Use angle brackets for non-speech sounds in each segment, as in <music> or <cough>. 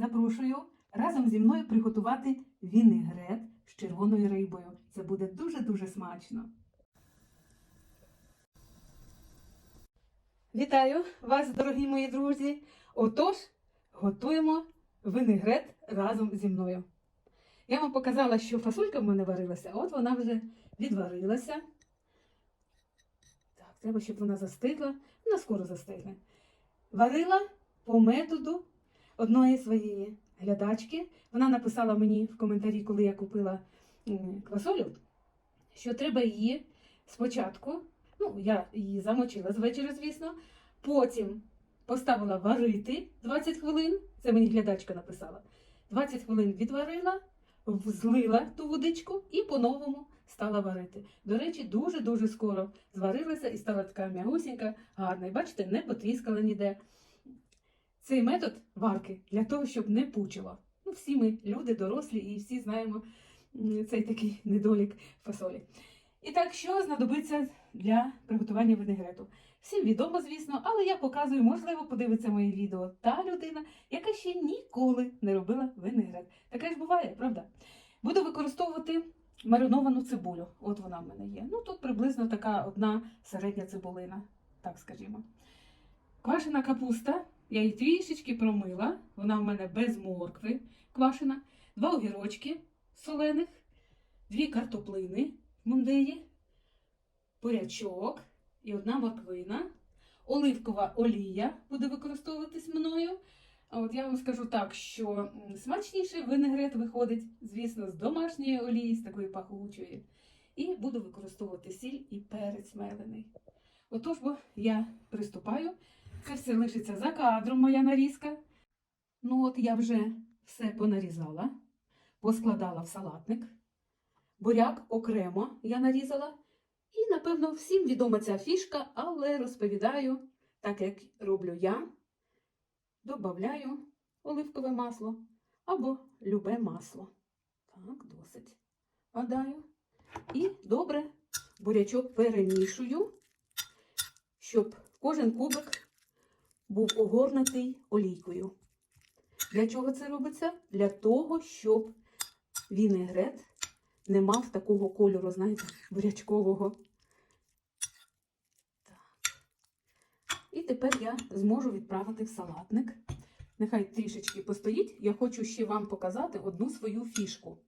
запрошую разом зі мною приготувати вінегрет з червоною рибою. Це буде дуже-дуже смачно. Вітаю вас, дорогі мої друзі! Отож, готуємо винегрет разом зі мною. Я вам показала, що фасолька в мене варилася, от вона вже відварилася. Так, треба, щоб вона застигла. Вона скоро застигне. Варила по методу одної своєї глядачки. Вона написала мені в коментарі, коли я купила квасолю, що треба її спочатку, ну, я її замочила з вечора, звісно, потім поставила варити 20 хвилин. Це мені глядачка написала. 20 хвилин відварила, злила ту водичку і по-новому стала варити. До речі, дуже-дуже скоро зварилася і стала така м'ягусінька, гарна. І бачите, не потріскала ніде. Цей метод варки для того, щоб не пучило. Ну, всі ми люди дорослі і всі знаємо цей такий недолік фасолі. І так, що знадобиться для приготування винегрету? Всім відомо, звісно, але я показую, можливо, подивиться моє відео та людина, яка ще ніколи не робила винегрет. Таке ж буває, правда? Буду використовувати мариновану цибулю. От вона в мене є. Ну, тут приблизно така одна середня цибулина, так скажімо. Квашена капуста, я її трішечки промила, вона в мене без моркви квашена, два огірочки солених, дві картоплини в мундирі, бурячок і одна морквина. Оливкова олія буде використовуватись мною. А от я вам скажу так, що м, смачніший винегрет виходить, звісно, з домашньої олії, з такої пахучої. І буду використовувати сіль і перець мелений. Отож, бо я приступаю. Це все лишиться за кадром, моя нарізка. Ну, от я вже все понарізала, поскладала в салатник. Буряк окремо я нарізала. І, напевно, всім відома ця фішка, але розповідаю, так як роблю я, добавляю оливкове масло або любе масло. Так, досить гадаю. І добре бурячок перемішую, щоб кожен кубик був огорнутий олійкою. Для чого це робиться? Для того, щоб вінегрет не мав такого кольору, знаєте, бурячкового. Так. І тепер я зможу відправити в салатник. Нехай трішечки постоїть. Я хочу ще вам показати одну свою фішку.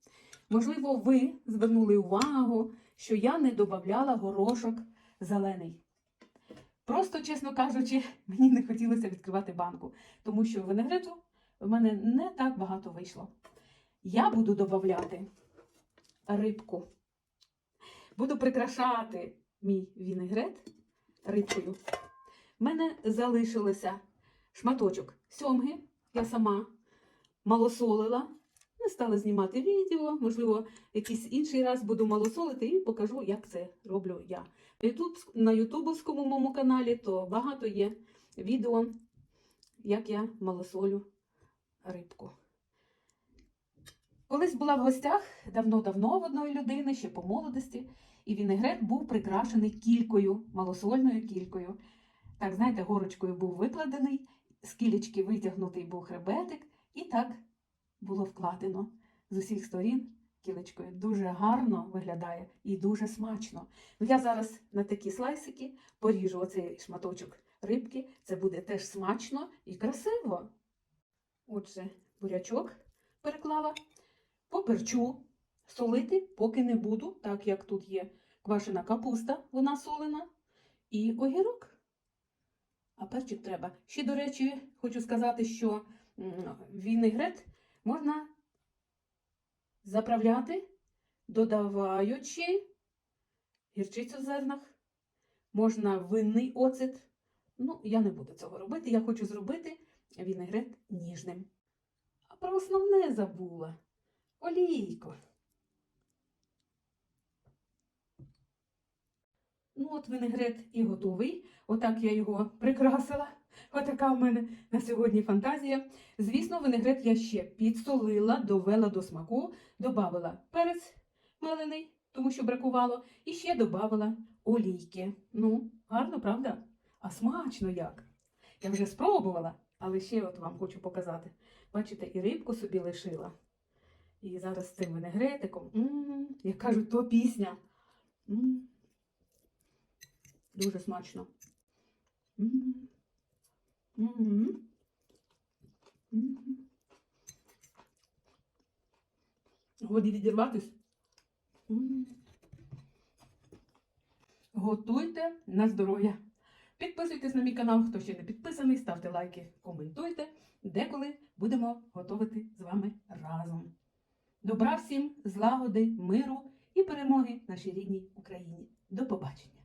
Можливо, ви звернули увагу, що я не додавала горошок зелений. Просто, чесно кажучи, <laughs> мені не хотілося відкривати банку, тому що винегрету в мене не так багато вийшло. Я буду додавати рибку. Буду прикрашати мій вінегрет рибкою. У мене залишилося шматочок сьомги. Я сама малосолила. Не стала знімати відео, можливо, якийсь інший раз буду малосолити і покажу, як це роблю я. На ютубовському моєму каналі то багато є відео, як я малосолю рибку. Колись була в гостях давно-давно в одної людини, ще по молодості, і вінегрет був прикрашений кількою, малосольною кількою. Так, знаєте, горочкою був викладений, з кілечки витягнутий був хребетик, і так було вкладено з усіх сторін кілечкою. Дуже гарно виглядає і дуже смачно. Ну, я зараз на такі слайсики поріжу оцей шматочок рибки. Це буде теж смачно і красиво. Отже, бурячок переклала. Поперчу солити поки не буду, так як тут є квашена капуста, вона солена, і огірок. А перчик треба. Ще, до речі, хочу сказати, що вінегрет можна заправляти, додаваючи гірчицю в зернах, можна винний оцет. Ну, я не буду цього робити. Я хочу зробити вінегрет ніжним. А про основне забула. Олійко. Ну, от винегрет і готовий. Отак я його прикрасила. Отака в мене на сьогодні фантазія. Звісно, винегрет я ще підсолила, довела до смаку, додавала перець мелений, тому що бракувало, і ще додавала олійки. Ну, гарно, правда? А смачно як? Я вже спробувала. Але ще от вам хочу показати. Бачите, і рибку собі лишила. І зараз з цим винегретиком. м як кажуть, то пісня. м Дуже смачно. м м м Годі відірватись. Готуйте на здоров'я. Підписуйтесь на мій канал, хто ще не підписаний, ставте лайки, коментуйте. Деколи будемо готувати з вами разом. Добра всім, злагоди, миру і перемоги нашій рідній Україні. До побачення!